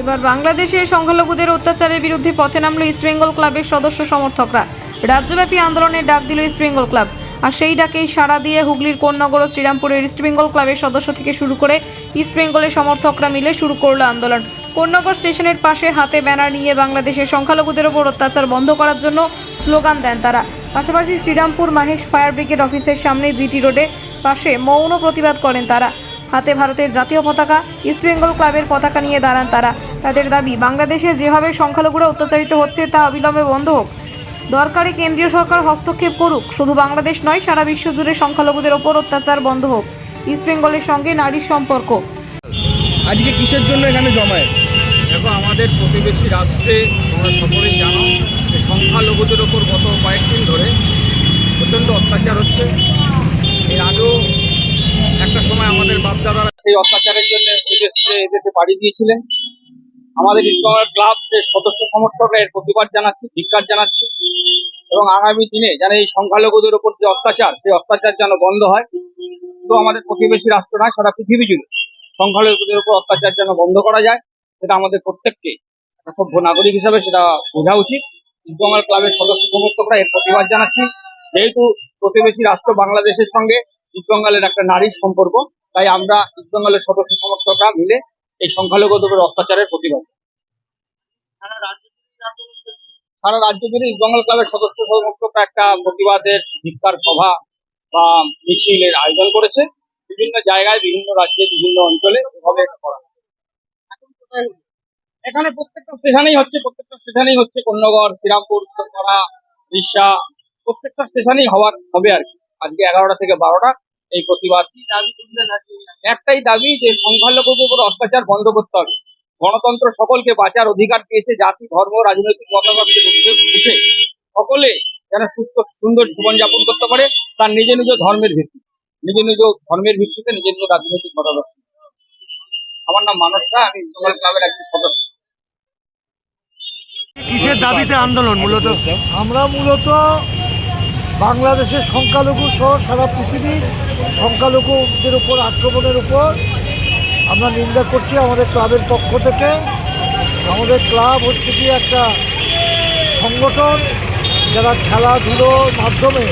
এবার বাংলাদেশে সংখ্যালঘুদের অত্যাচারের বিরুদ্ধে পথে নামলো ইস্টবেঙ্গল ক্লাবের সদস্য সমর্থকরা। রাজ্যব্যাপী আন্দোলনের ডাক দিল ইস্টবেঙ্গল ক্লাব আর সেই ডাকেই সাড়া দিয়ে হুগলির কোন্নগর ও শ্রীরামপুরের ইস্টবেঙ্গল ক্লাবের সদস্য থেকে শুরু করে ইস্টবেঙ্গলের সমর্থকরা মিলে শুরু করল আন্দোলন। কোন্নগর স্টেশনের পাশে হাতে ব্যানার নিয়ে বাংলাদেশের সংখ্যালঘুদের ওপর অত্যাচার বন্ধ করার জন্য স্লোগান দেন তারা। পাশাপাশি শ্রীরামপুর মাহেশ ফায়ার ব্রিগেড অফিসের সামনে জিটি রোডে পাশে মৌন প্রতিবাদ করেন তারা। হাতে ভারতের জাতীয় পতাকা ইস্টবেঙ্গল ক্লাবের পতাকা নিয়ে দাঁড়ান তারা। তাদের দাবি বাংলাদেশে যেভাবে সংখ্যালঘুরা অত্যাচারিত হচ্ছে তা অবিলম্বে বন্ধ হোক। দরকারে কেন্দ্রীয় সরকার হস্তক্ষেপ করুক। শুধু বাংলাদেশ নয় সারা বিশ্ব জুড়ে সংখ্যালঘুদের ওপর অত্যাচার বন্ধ হোক। ইস্টবেঙ্গলের সঙ্গে নারীর সম্পর্ক। আজকে কিসের জন্য এখানে জমায়েত? দেখো আমাদের প্রতিবেশী রাষ্ট্রে তোমরা সকলেই জানো যে সংখ্যালঘুদের ওপর গত কয়েকদিন ধরে প্রচণ্ড অত্যাচার হচ্ছে। একটা সময় আমাদের বাপদাদারা সেই অত্যাচারের জন্য ওই দেশে এদেশে পাড়ি দিয়েছিলেন। আমাদের ইসলামের ক্লাবের সদস্য সমর্থকরা, এর প্রতিবাদ জানাচ্ছি, ধিক্কার জানাচ্ছি এবং আগামী দিনে যেন এই সংখ্যালঘুদের ওপর যে অত্যাচার, সেই অত্যাচার যেন বন্ধ হয়। তো আমাদের প্রতিবেশী রাষ্ট্র নয়, সারা পৃথিবী জুড়ে সংখ্যালঘুদের উপর অত্যাচার যেন বন্ধ করা যায়, সেটা আমাদের প্রত্যেককে, একটা সভ্য নাগরিক হিসাবে সেটা বোঝা উচিত। ইস্টবেঙ্গল ক্লাবের সদস্য সমর্থকরা এর প্রতিবাদ জানাচ্ছি। যেহেতু প্রতিবেশী রাষ্ট্র বাংলাদেশের সঙ্গে ইস্টবেঙ্গলের একটা নারীর সম্পর্ক। তাই আমরা ইস্টবেঙ্গলের সদস্য সমর্থকরা মিলে এই সংখ্যালঘুদের অত্যাচারের প্রতিবাদ। সারা রাজ্য জুড়ে ইস্টবেঙ্গল ক্লাবের সদস্য সমর্থকরা একটা প্রতিবাদের ধিক্কার সভা বা মিছিলের আয়োজন করেছে। বিভিন্ন জায়গায় বিভিন্ন রাজ্যে বিভিন্ন অঞ্চলে এভাবে করা। এখানে প্রত্যেকটা স্টেশনেই হচ্ছে প্রত্যেকটা স্টেশনেই হচ্ছে কন্যগর শ্রীরামপুর উত্তরপাড়া রিসা প্রত্যেকটা স্টেশনেই হওয়ার হবে আর কি। আজকে এগারোটা থেকে বারোটা এই প্রতিবাদ একটাই দাবি যে সংখ্যালঘুদের উপর অত্যাচার বন্ধ করতে হবে। গণতন্ত্র সকলকে বাঁচার অধিকার দিয়েছে জাতি ধর্ম রাজনৈতিক মতামত উঠে সকলে যেন সুস্থ সুন্দর জীবনযাপন করতে পারে তার নিজ নিজ ধর্মের ভিত্তি। নিজ নিজ ধর্মের ভিত্তিতে নিজ নিজ রাজনৈতিক মতামত আমার নাম মানস রায় আমি ইস্টবেঙ্গল ক্লাবের একজন সদস্য। কিসের দাবিতে আন্দোলন মূলত? আমরা মূলত বাংলাদেশের সংখ্যালঘু সহ সারা পৃথিবীর সংখ্যালঘুদের উপর, আক্রমণের উপর আমরা নিন্দা করছি আমাদের ক্লাবের পক্ষ থেকে। আমাদের ক্লাব হচ্ছে কি একটা সংগঠন যারা খেলাধুলোর মাধ্যমে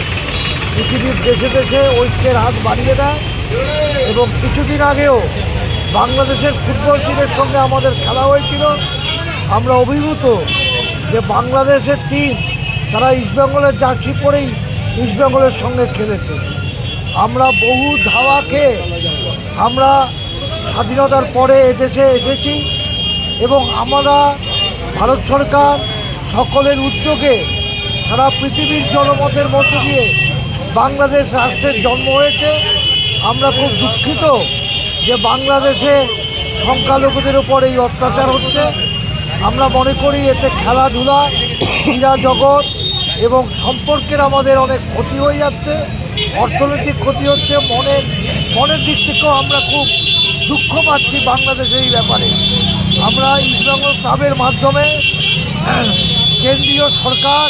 পৃথিবীর দেশে দেশে ঐক্যের হাত বাড়িয়ে দেয় এবং কিছুদিন আগেও বাংলাদেশের ফুটবল টিমের সঙ্গে আমাদের খেলা হয়েছিল। আমরা অভিভূত যে বাংলাদেশের টিম তারা ইস্টবেঙ্গলের জার্সি পরেই ইস্টবেঙ্গলের সঙ্গে খেলেছে। আমরা বহু ধাওয়া খেয়ে আমরা স্বাধীনতার পরে এদেশে এসেছি এবং আমরা ভারত সরকার সকলের উদ্যোগে সারা পৃথিবীর জনমতের মধ্য দিয়ে বাংলাদেশ রাষ্ট্রের জন্ম হয়েছে। আমরা খুব দুঃখিত যে বাংলাদেশে সংখ্যালঘুদের উপর এই অত্যাচার হচ্ছে। আমরা মনে করি এতে খেলাধুলা, ক্রীড়া জগৎ এবং সম্পর্কের আমাদের অনেক ক্ষতি হয়ে যাচ্ছে, অর্থনৈতিক ক্ষতি হচ্ছে, মনের মনের দিক থেকেও আমরা খুব দুঃখ পাচ্ছি বাংলাদেশে এই ব্যাপারে। আমরা ইস্টবেঙ্গল ক্লাবের মাধ্যমে কেন্দ্রীয় সরকার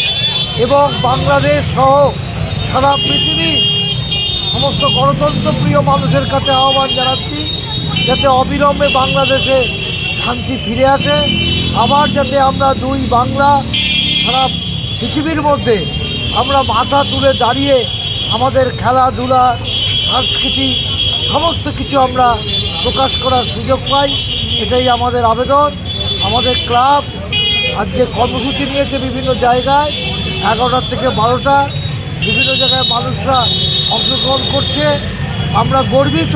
এবং বাংলাদেশ সহ সারা পৃথিবীর সমস্ত গণতন্ত্রপ্রিয় মানুষের কাছে আহ্বান জানাচ্ছি যাতে অবিলম্বে বাংলাদেশে শান্তি ফিরে আসে। আবার যাতে আমরা দুই বাংলা সারা পৃথিবীর মধ্যে আমরা মাথা তুলে দাঁড়িয়ে আমাদের খেলাধুলা সংস্কৃতি সমস্ত কিছু আমরা প্রকাশ করার সুযোগ পাই। এটাই আমাদের আবেদন। আমাদের ক্লাব আজকে কর্মসূচি নিয়েছে বিভিন্ন জায়গায়, এগারোটা থেকে বারোটা। বিভিন্ন জায়গায় মানুষরা অংশগ্রহণ করছে। আমরা গর্বিত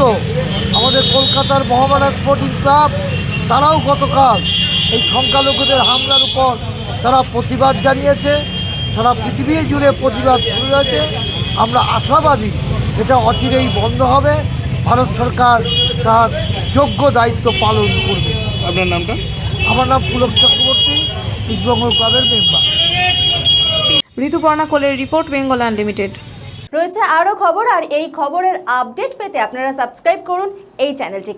আমাদের কলকাতার মহামারা স্পোর্টিং ক্লাব, তারাও গতকাল এই সংখ্যালঘুদের হামলার উপর তারা প্রতিবাদ জানিয়েছে। সারা পৃথিবী জুড়ে প্রতিবাদ শুরু হয়েছে। আমরা আশাবাদী এটা অচিরেই বন্ধ হবে। ভারত সরকার তার যোগ্য দায়িত্ব পালন করবে। আপনার নামটা? আমার নাম পুলক চক্রবর্তী ইস্টবেঙ্গল ক্লাবের মেম্বার। ঋতুপর্ণা কোলের রিপোর্ট বেঙ্গল আনলিমিটেড রয়েছে আরও খবর আর এই খবরের আপডেট পেতে আপনারা সাবস্ক্রাইব করুন এই চ্যানেলটিকে।